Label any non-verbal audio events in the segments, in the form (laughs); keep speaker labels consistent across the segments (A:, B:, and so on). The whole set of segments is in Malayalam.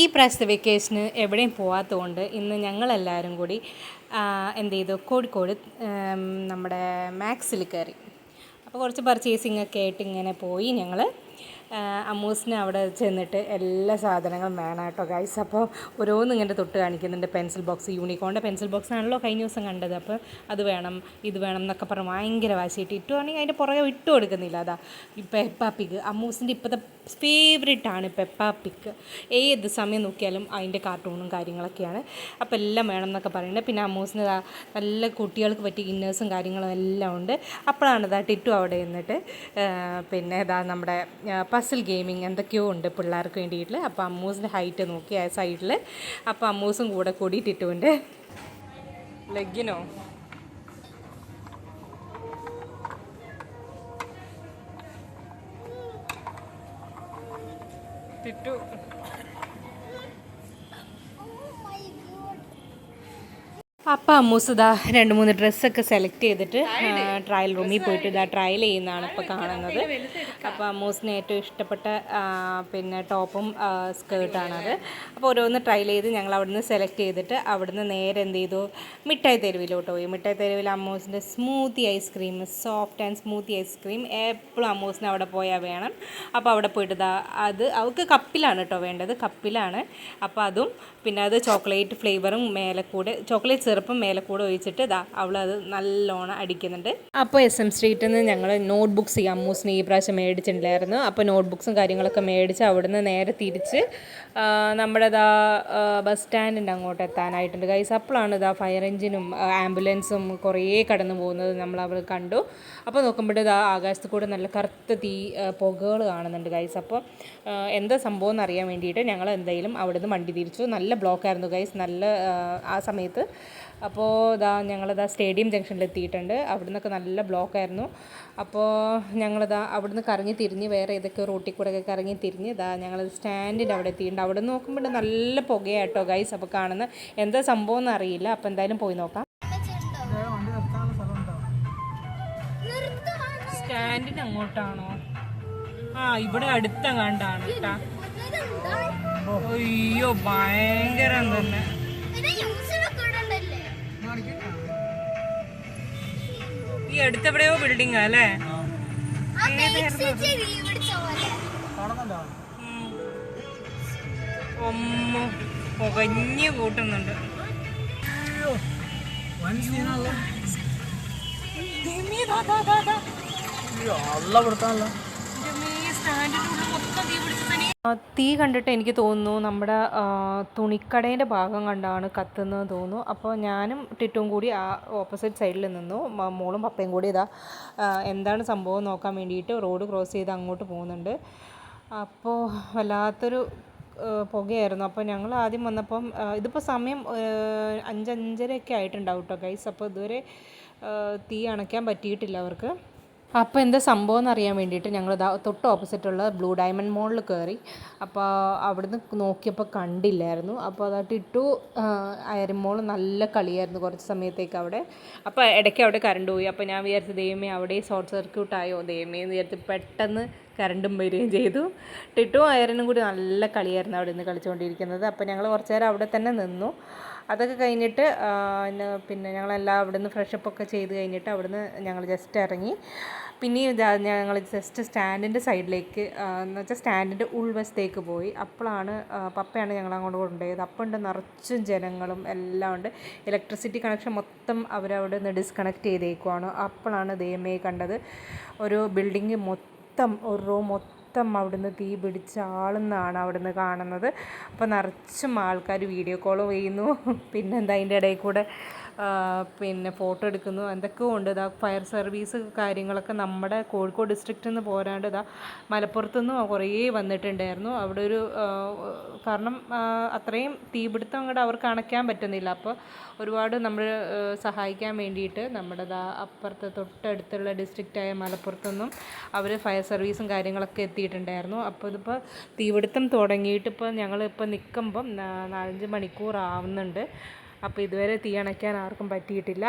A: ഈ പ്രാവശ്യത്തെ വെക്കേഷന് എവിടെയും പോകാത്തതുകൊണ്ട് ഇന്ന് ഞങ്ങളെല്ലാവരും കൂടി എന്ത് ചെയ്തു? കോഴിക്കോട് നമ്മുടെ മാക്സിൽ കയറി. അപ്പോൾ കുറച്ച് പർച്ചേസിംഗ് ഒക്കെ ആയിട്ട് ഇങ്ങനെ പോയി ഞങ്ങൾ അമ്മൂസിന് അവിടെ ചെന്നിട്ട് എല്ലാ സാധനങ്ങളും വേണം കേട്ടോ ഗൈസ് അപ്പോൾ ഓരോന്നും ഇങ്ങനെ തൊട്ട് കാണിക്കുന്നുണ്ട്. പെൻസിൽ ബോക്സ് യൂണിക്കോണിന്റെ പെൻസിൽ ബോക്സ് ആണല്ലോ കഴിഞ്ഞ ദിവസം കണ്ടത്. അപ്പോൾ അത് വേണം ഇത് വേണം എന്നൊക്കെ പറഞ്ഞ് ഭയങ്കര വാശിയിട്ട് ഇട്ടു ആണെങ്കിൽ അതിന്റെ പുറകെ വിട്ടു കൊടുക്കുന്നില്ല. അതാ ഇപ്പം എപ്പാപ്പിക്ക് അമ്മൂസിന്റെ ഇപ്പോഴത്തെ ഫേവറേറ്റ് ആണ് പെപ്പ പിക്ക് ഏത് സമയം നോക്കിയാലും അതിന്റെ കാർട്ടൂണും കാര്യങ്ങളൊക്കെയാണ്. അപ്പോൾ എല്ലാം വേണം എന്നൊക്കെ പറയുന്നത് പിന്നെ അമ്മൂസിന് നല്ല കുട്ടികൾക്ക് പറ്റിയ ഇന്നേഴ്സും കാര്യങ്ങളും എല്ലാം ഉണ്ട്. അപ്പോഴാണ് ഇതാ ടിറ്റു അവിടെ നിന്നിട്ട് പിന്നെ ഇതാ നമ്മുടെ പസിൽ ഗെയിമിങ് എന്തൊക്കെയോ ഉണ്ട് പിള്ളേർക്ക് വേണ്ടിയിട്ട്. അപ്പോൾ അമ്മൂസിന്റെ ഹൈറ്റ് നോക്കി ആ സൈഡിൽ അപ്പോൾ അമ്മൂസും കൂടെ കൂടി ടിറ്റുവിന്റെ ലെഗിനോ ടിറ്റു അപ്പം അമ്മൂസ് ഇതാ രണ്ട് മൂന്ന് ഡ്രസ്സൊക്കെ സെലക്ട് ചെയ്തിട്ട് ട്രയൽ റൂമിൽ പോയിട്ട് ഇതാ ട്രയൽ ചെയ്യുന്നതാണ് ഇപ്പോൾ കാണുന്നത്. അപ്പോൾ അമ്മൂസിന് ഏറ്റവും ഇഷ്ടപ്പെട്ട പിന്നെ ടോപ്പും സ്കേർട്ടാണത് അപ്പോൾ ഓരോന്ന് ട്രയൽ ചെയ്ത് ഞങ്ങൾ അവിടുന്ന് സെലക്ട് ചെയ്തിട്ട് അവിടുന്ന് നേരെ എന്ത് ചെയ്തു? മിഠായി തെരുവിലോട്ട് പോയി. മിഠായി തെരുവിൽ അമ്മൂസിന്റെ smoothie ice cream soft and smoothie ice cream എപ്പോഴും അമ്മൂസിന് അവിടെ പോയാൽ വേണം. അപ്പോൾ അവിടെ പോയിട്ട് ഇതാ അത് അവൾക്ക് കപ്പിലാണ് കേട്ടോ വേണ്ടത്. കപ്പിലാണ്. അപ്പോൾ അതും പിന്നെ അത് ചോക്ലേറ്റ് ഫ്ലേവറും മേലെ കൂടെ ചോക്ലേറ്റ് സിറപ്പും മേലെ കൂടെ ഒഴിച്ചിട്ട് ഇതാ അവളത് നല്ലോണം അടിക്കുന്നുണ്ട്. അപ്പോൾ എസ് എം സ്ട്രീറ്റിൽ നിന്ന് ഞങ്ങൾ നോട്ട്ബുക്സ് ഈ അമ്മൂസിന് ഈ പ്രാവശ്യം മേടിച്ചിട്ടുണ്ടായിരുന്നു. അപ്പോൾ നോട്ട്ബുക്സും കാര്യങ്ങളൊക്കെ മേടിച്ച് അവിടുന്ന് നേരെ തിരിച്ച് നമ്മുടെ ഇതാ ബസ് സ്റ്റാൻഡിന്റെ അങ്ങോട്ട് എത്താനായിട്ടുണ്ട്. കൈസ് അപ്പോഴാണ് ഇതാ ഫയർ എഞ്ചിനും ആംബുലൻസും കുറേ കടന്നു പോകുന്നത് നമ്മൾ അവർ കണ്ടു. അപ്പോൾ നോക്കുമ്പോൾ ഇതാ ആകാശത്ത് കൂടെ നല്ല കറുത്ത തീ പുകകൾ കാണുന്നുണ്ട് ഗൈസ് അപ്പോൾ എന്താ സംഭവം എന്ന് അറിയാൻ വേണ്ടിയിട്ട് ഞങ്ങൾ എന്തായാലും അവിടുന്ന് വണ്ടി തിരിച്ചു. നല്ല ബ്ലോക്കായിരുന്നു ഗൈസ് നല്ല ആ സമയത്ത് അപ്പോൾ ഇതാ ഞങ്ങളിതാ സ്റ്റേഡിയം ജംഗ്ഷനിൽ എത്തിയിട്ടുണ്ട് അവിടുന്നൊക്കെ നല്ല ബ്ലോക്കായിരുന്നു. അപ്പോൾ ഞങ്ങളിതാ അവിടുന്ന് കറങ്ങി തിരിഞ്ഞ് വേറെ ഏതൊക്കെ റോട്ടിൽ കൂടെ ഒക്കെ കറങ്ങി തിരിഞ്ഞ് ഇതാ ഞങ്ങൾ സ്റ്റാൻഡിന്റെ അവിടെ എത്തിയിട്ടുണ്ട്. അവിടെ നോക്കുമ്പോൾ നല്ല പുകയാട്ടോ ഗൈസ് അപ്പോൾ കാണുന്ന എന്താ സംഭവം എന്ന് അറിയില്ല അപ്പോൾ എന്തായാലും പോയി നോക്കാം. സ്റ്റാൻഡിന് അങ്ങോട്ടാണോ? ആ ഇവിടെ അടുത്തങ്ങാണ്ടാണ് കേട്ടാ അയ്യോ ഭയങ്കരം തന്നെ. അടുത്തെവിടെയോ ബിൽഡിംഗ് അല്ലേ? ഒമ്മ പുകഞ്ഞ് കൂട്ടുന്നുണ്ട്. സ്റ്റാൻഡിന്റെ ഉള്ളിൽ മൊത്തം തീ പിടിച്ചു തീ കണ്ടിട്ട് എനിക്ക് തോന്നുന്നു നമ്മുടെ തുണിക്കടേന്റെ ഭാഗം കണ്ടാണ് കത്തുന്നത് തോന്നുന്നു. അപ്പോൾ ഞാനും ടിറ്റും കൂടി ആ ഓപ്പോസിറ്റ് സൈഡിൽ നിന്നു. മോളും പപ്പയും കൂടി ഇതാ എന്താണ് സംഭവം നോക്കാൻ വേണ്ടിയിട്ട് റോഡ് ക്രോസ് ചെയ്ത് അങ്ങോട്ട് പോകുന്നുണ്ട്. അപ്പോൾ വല്ലാത്തൊരു പുകയായിരുന്നു. അപ്പോൾ ഞങ്ങൾ ആദ്യം വന്നപ്പം ഇതിപ്പോൾ സമയം അഞ്ചഞ്ചരയൊക്കെ ആയിട്ടുണ്ടാവും കേട്ടോ ഗൈസ് അപ്പോൾ ഇതുവരെ തീ അണയ്ക്കാൻ പറ്റിയിട്ടില്ല അവർക്ക്. അപ്പോൾ എന്താ സംഭവം എന്ന് അറിയാൻ വേണ്ടിയിട്ട് ഞങ്ങൾ തൊട്ട് ഓപ്പോസിറ്റുള്ള ബ്ലൂ ഡയമണ്ട് മോളിൽ കയറി അപ്പോൾ അവിടുന്ന് നോക്കിയപ്പോൾ കണ്ടില്ലായിരുന്നു. അപ്പോൾ അതായിട്ട് ഇട്ടു. അയരിമോൾ നല്ല കളിയായിരുന്നു കുറച്ച് സമയത്തേക്ക് അവിടെ. അപ്പോൾ ഇടയ്ക്ക് അവിടെ കറണ്ട് പോയി. അപ്പോൾ ഞാൻ വിചാരിച്ചു ദൈവമേ അവിടെ ഷോർട്ട് സർക്യൂട്ടായോ ദൈവമേ എന്ന് വിചാരിച്ച് പെട്ടെന്ന് കറണ്ടും വരികയും ചെയ്തു. ടിട്ടും അയറിനും കൂടി നല്ല കളിയായിരുന്നു അവിടെ നിന്ന് കളിച്ചുകൊണ്ടിരിക്കുന്നത്. അപ്പോൾ ഞങ്ങൾ കുറച്ച് നേരം അവിടെ തന്നെ നിന്നു. അതൊക്കെ കഴിഞ്ഞിട്ട് പിന്നെ ഞങ്ങളെല്ലാം അവിടെ നിന്ന് ഫ്രഷപ്പ് ഒക്കെ ചെയ്ത് കഴിഞ്ഞിട്ട് അവിടുന്ന് ഞങ്ങൾ ജസ്റ്റ് ഇറങ്ങി. പിന്നെയും ഞങ്ങൾ ജസ്റ്റ് സ്റ്റാൻഡിന്റെ സൈഡിലേക്ക് എന്ന് വെച്ചാൽ സ്റ്റാൻഡിന്റെ ഉൾവശത്തേക്ക് പോയി. അപ്പോഴാണ് പപ്പയാണ് ഞങ്ങൾ അങ്ങോട്ട് കൊണ്ടുപോയത്. അപ്പോൾ ഉണ്ട് നിറച്ചും ജനങ്ങളും എല്ലാം ഉണ്ട്. ഇലക്ട്രിസിറ്റി കണക്ഷൻ മൊത്തം അവരവിടെ നിന്ന് ഡിസ്കണക്ട് ചെയ്തേക്കുവാണ്. അപ്പോഴാണ് ദൈവമേ കണ്ടത്. ഒരു ബിൽഡിങ് മൊത്തം ഒരു റോ മൊത്തം അവിടുന്ന് തീ പിടിച്ച് ആളുന്നാണ് അവിടുന്ന് കാണുന്നത്. അപ്പോൾ നിറച്ചും ആൾക്കാർ വീഡിയോ കോൾ ചെയ്യുന്നു. (laughs) പിന്നെന്താ അതിന്റെ ഇടയിൽ കൂടെ പിന്നെ ഫോട്ടോ എടുക്കുന്നു. എന്തൊക്കെയോ ഉണ്ട്. ഇതാ ഫയർ സർവീസ് കാര്യങ്ങളൊക്കെ നമ്മുടെ കോഴിക്കോട് ഡിസ്ട്രിക്റ്റിൽ നിന്ന് പോരാണ്ട് ഇതാ മലപ്പുറത്തു നിന്നും കുറേ വന്നിട്ടുണ്ടായിരുന്നു. അവിടെ ഒരു കാരണം അത്രയും തീപിടുത്തം അങ്ങോട്ട് അവർക്ക് അണയ്ക്കാൻ പറ്റുന്നില്ല. അപ്പോൾ ഒരുപാട് നമ്മൾ സഹായിക്കാൻ വേണ്ടിയിട്ട് നമ്മുടെ അപ്പുറത്തെ തൊട്ടടുത്തുള്ള ഡിസ്ട്രിക്റ്റായ മലപ്പുറത്തു നിന്നും അവർ ഫയർ സർവീസും കാര്യങ്ങളൊക്കെ എത്തിയിട്ടുണ്ടായിരുന്നു. അപ്പോൾ ഇതിപ്പോൾ തീപിടുത്തം തുടങ്ങിയിട്ട് ഇപ്പോൾ ഞങ്ങളിപ്പോൾ നിൽക്കുമ്പം നാലഞ്ച് മണിക്കൂർ ആവുന്നുണ്ട് അപ്പോൾ ഇതുവരെ തീ അണയ്ക്കാൻ ആർക്കും പറ്റിയിട്ടില്ല.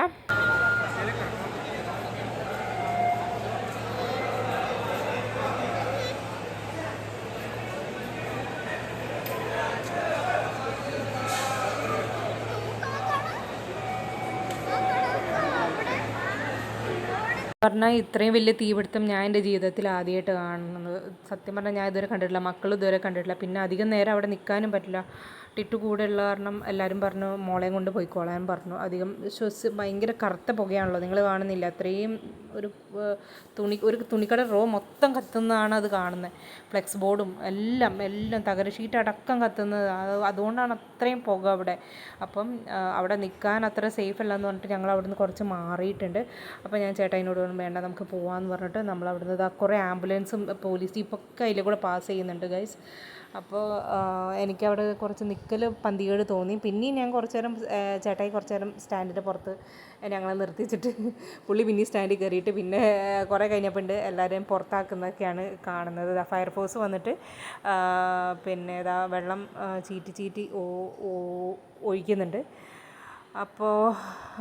A: പറഞ്ഞാൽ ഇത്രയും വലിയ തീപിടുത്തം ഞാൻ എന്റെ ജീവിതത്തിൽ ആദ്യമായിട്ട് കാണുന്നത്. സത്യം പറഞ്ഞാൽ ഞാൻ ഇതുവരെ കണ്ടിട്ടില്ല. മക്കൾ ഇതുവരെ കണ്ടിട്ടില്ല. പിന്നെ അധികം നേരം അവിടെ നിൽക്കാനും പറ്റില്ല. ടിറ്റു കൂടെ ഉള്ള കാരണം എല്ലാവരും പറഞ്ഞു മോളെയും കൊണ്ട് പോയിക്കോളാൻ പറഞ്ഞു. അധികം ശ്വസ് ഭയങ്കര കറുത്ത പുകയാണല്ലോ നിങ്ങൾ കാണുന്നില്ല. അത്രയും ഒരു തുണി ഒരു തുണിക്കട റോ മൊത്തം കത്തുന്നതാണ് അത് കാണുന്നത് ഫ്ലെക്സ് ബോർഡും എല്ലാം എല്ലാം തകര ഷീറ്റ് അടക്കം കത്തുന്നത്. അത് അതുകൊണ്ടാണ് അത്രയും പുക അവിടെ. അപ്പം അവിടെ നിൽക്കാൻ അത്ര സേഫ് അല്ലെന്ന് പറഞ്ഞിട്ട് ഞങ്ങൾ അവിടുന്ന് കുറച്ച് മാറിയിട്ടുണ്ട്. അപ്പോൾ ഞാൻ ചേട്ടായിനോട് വേണ്ട നമുക്ക് പോകാമെന്ന് പറഞ്ഞിട്ട് നമ്മൾ അവിടുന്ന് കുറേ ആംബുലൻസും പോലീസ് ജീപ്പൊക്കെ അതിൽ കൂടെ പാസ് ചെയ്യുന്നുണ്ട് ഗൈസ് അപ്പോൾ എനിക്കവിടെ കുറച്ച് നിൽക്കൽ പന്തികേട് തോന്നി. പിന്നെയും ഞാൻ കുറച്ച് നേരം ചേട്ടായി കുറച്ച് നേരം സ്റ്റാൻഡിന്റെ പുറത്ത് ഞങ്ങളെ നിർത്തിച്ചിട്ട് പുള്ളി പിന്നെയും സ്റ്റാൻഡിൽ കയറിയിട്ട് പിന്നെ കുറേ കഴിഞ്ഞപ്പോൾ എല്ലാവരെയും പുറത്താക്കുന്നതൊക്കെയാണ് കാണുന്നത്. ഫയർഫോഴ്സ് വന്നിട്ട് പിന്നെ ഇതാ വെള്ളം ചീറ്റി ചീറ്റി ഓ- ഒഴിക്കുന്നുണ്ട്. അപ്പോൾ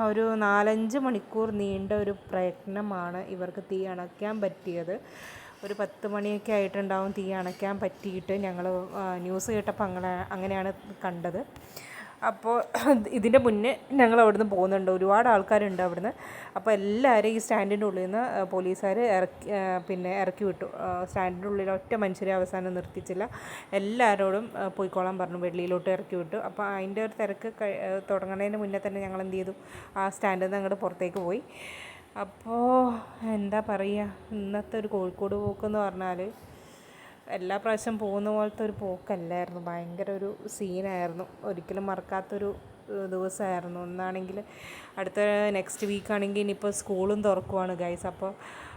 A: ഒരു നാലഞ്ച് മണിക്കൂർ നീണ്ട ഒരു പ്രയത്നമാണ് ഇവർക്ക് തീ അണയ്ക്കാൻ പറ്റിയത്. ഒരു പത്ത് മണിയൊക്കെ ആയിട്ടുണ്ടാവും തീ അണയ്ക്കാൻ പറ്റിയിട്ട് ഞങ്ങൾ ന്യൂസ് കേട്ടപ്പോൾ അങ്ങനെ അങ്ങനെയാണ് കണ്ടത്. അപ്പോൾ ഇതിന്റെ മുന്നേ ഞങ്ങൾ അവിടുന്ന് പോകുന്നുണ്ട്. ഒരുപാട് ആൾക്കാരുണ്ട് അവിടുന്ന്. അപ്പോൾ എല്ലാവരെയും ഈ സ്റ്റാൻഡിന്റെ ഉള്ളിൽ നിന്ന് പോലീസുകാർ ഇറക്കി പിന്നെ ഇറക്കി വിട്ടു. സ്റ്റാൻഡിന്റെ ഉള്ളിൽ ഒറ്റ മനുഷ്യരെ അവസാനം നിർത്തിച്ചില്ല. എല്ലാവരോടും പോയിക്കോളാൻ പറഞ്ഞു. വെള്ളിയിലോട്ട് ഇറക്കി വിട്ടു. അപ്പോൾ അതിന്റെ ഒരു തിരക്ക് തുടങ്ങുന്നതിന് മുന്നേ തന്നെ ഞങ്ങൾ എന്ത് ചെയ്തു? ആ സ്റ്റാൻഡിൽ നിന്ന് അങ്ങോട്ട് പുറത്തേക്ക് പോയി. അപ്പോൾ എന്താ പറയുക ഇന്നത്തെ ഒരു കോഴിക്കോട് പോക്കെന്ന് പറഞ്ഞാൽ എല്ലാ പ്രാവശ്യം പോകുന്ന പോലത്തെ ഒരു പോക്കല്ലായിരുന്നു. ഭയങ്കര ഒരു സീനായിരുന്നു. ഒരിക്കലും മറക്കാത്തൊരു ദിവസമായിരുന്നു. ഒന്നാണെങ്കിൽ അടുത്ത നെക്സ്റ്റ് വീക്കാണെങ്കിൽ ഇനിയിപ്പോൾ സ്കൂളും തുറക്കുവാണ് ഗൈസ് അപ്പോൾ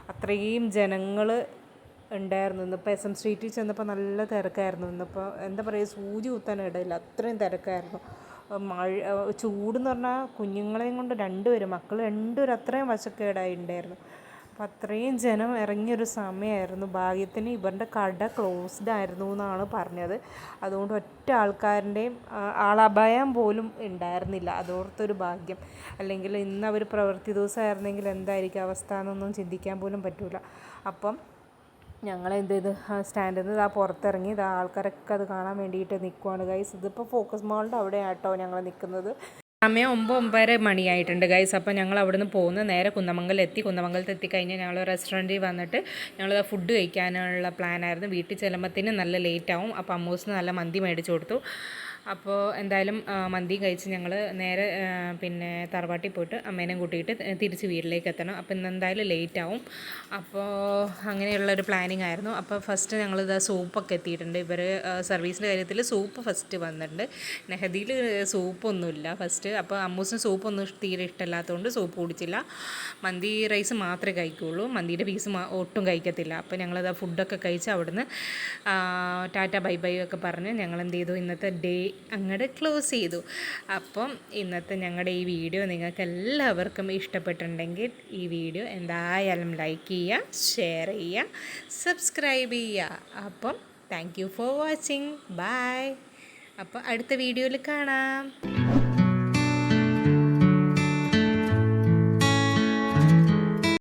A: അത്രയും ജനങ്ങൾ ഉണ്ടായിരുന്നു. ഇന്നിപ്പോൾ എസ് എം സ്ട്രീറ്റിൽ ചെന്നപ്പോൾ നല്ല തിരക്കായിരുന്നു. ഇന്നിപ്പോൾ എന്താ പറയുക സൂചി കുത്താൻ ഇടയില്ല. അത്രയും തിരക്കായിരുന്നു. മഴ ചൂടെന്ന് പറഞ്ഞാൽ കുഞ്ഞുങ്ങളെയും കൊണ്ട് രണ്ടുപേരും മക്കൾ രണ്ടുപേരും അത്രയും വശക്കേടായി ഉണ്ടായിരുന്നു. അപ്പം അത്രയും ജനം ഇറങ്ങിയൊരു സമയമായിരുന്നു ഭാഗ്യത്തിന് ഇവരുടെ കട ക്ലോസ്ഡ് ആയിരുന്നു എന്നാണ് പറഞ്ഞത്. അതുകൊണ്ട് ഒറ്റ ആൾക്കാരുടെയും ആളഭയം പോലും ഉണ്ടായിരുന്നില്ല. അതോർത്തൊരു ഭാഗ്യം. അല്ലെങ്കിൽ ഇന്ന് അവർ പ്രവൃത്തി ദിവസമായിരുന്നെങ്കിൽ എന്തായിരിക്കും അവസ്ഥ എന്നൊന്നും ചിന്തിക്കാൻ പോലും പറ്റില്ല അപ്പം ഞങ്ങൾ എന്ത് ചെയ്ത് സ്റ്റാൻഡിൽ നിന്ന് ഇതാ പുറത്തിറങ്ങി. ഇതാ ആൾക്കാരൊക്കെ അത് കാണാൻ വേണ്ടിയിട്ട് നിൽക്കുവാണ് ഗൈസ് ഇതിപ്പോൾ ഫോക്കസ് മാളിന്റെ അവിടെ ആട്ടോ ഞങ്ങൾ നിൽക്കുന്നത് സമയം ഒമ്പത് ഒമ്പതര മണിയായിട്ടുണ്ട് ഗൈസ് അപ്പോൾ ഞങ്ങൾ അവിടുന്ന് പോകുന്നു നേരെ കുന്നമംഗലം എത്തി. കുന്നമംഗലത്ത് എത്തിക്കഴിഞ്ഞാൽ ഞങ്ങൾ റെസ്റ്റോറന്റിൽ വന്നിട്ട് ഞങ്ങൾ ഫുഡ് കഴിക്കാനുള്ള പ്ലാനായിരുന്നു വീട്ടിൽ ചെല്ലുമ്പോഴത്തേന് നല്ല ലേറ്റ് ആവും. അപ്പോൾ അമ്മൂസിന് നല്ല മന്തി മേടിച്ചു കൊടുത്തു. അപ്പോൾ എന്തായാലും മന്തിയും കഴിച്ച് ഞങ്ങൾ നേരെ പിന്നെ തറവാട്ടിൽ പോയിട്ട് അമ്മേനെയും കൂട്ടിയിട്ട് തിരിച്ച് വീട്ടിലേക്ക് എത്തണം. അപ്പോൾ ഇന്ന് എന്തായാലും ലേറ്റ് ആവും. അപ്പോൾ അങ്ങനെയുള്ളൊരു പ്ലാനിങ് ആയിരുന്നു. അപ്പോൾ ഫസ്റ്റ് ഞങ്ങൾ ഇതാ സൂപ്പൊക്കെ എത്തിയിട്ടുണ്ട്. ഇവർ സർവീസിന്റെ കാര്യത്തിൽ സൂപ്പ് ഫസ്റ്റ് വന്നിട്ടുണ്ട്. നെഹദിയിൽ സൂപ്പൊന്നുമില്ല ഫസ്റ്റ് അപ്പോൾ അമ്മൂസിന് സൂപ്പൊന്നും തീരെ ഇഷ്ടമല്ലാത്തതുകൊണ്ട് സൂപ്പ് കുടിച്ചില്ല. മന്തി റൈസ് മാത്രമേ കഴിക്കുകയുള്ളൂ മന്തിയുടെ പീസ് ഒട്ടും കഴിക്കത്തില്ല. അപ്പോൾ ഞങ്ങളത് ഫുഡൊക്കെ കഴിച്ച് അവിടുന്ന് ടാറ്റ ബൈ ബൈ ഒക്കെ പറഞ്ഞ് ഞങ്ങൾ എന്ത് ചെയ്തു? ഇന്നത്തെ ഡേ അങ്ങോട്ട് ക്ലോസ് ചെയ്തു. അപ്പം ഇന്നത്തെ ഞങ്ങളുടെ ഈ വീഡിയോ നിങ്ങൾക്ക് എല്ലാവർക്കും ഇഷ്ടപ്പെട്ടിട്ടുണ്ടെങ്കിൽ ഈ വീഡിയോ എന്തായാലും ലൈക്ക് ചെയ്യുക ഷെയർ ചെയ്യുക സബ്സ്ക്രൈബ് ചെയ്യുക അപ്പം thank you for watching bye അപ്പോൾ അടുത്ത വീഡിയോയിൽ കാണാം.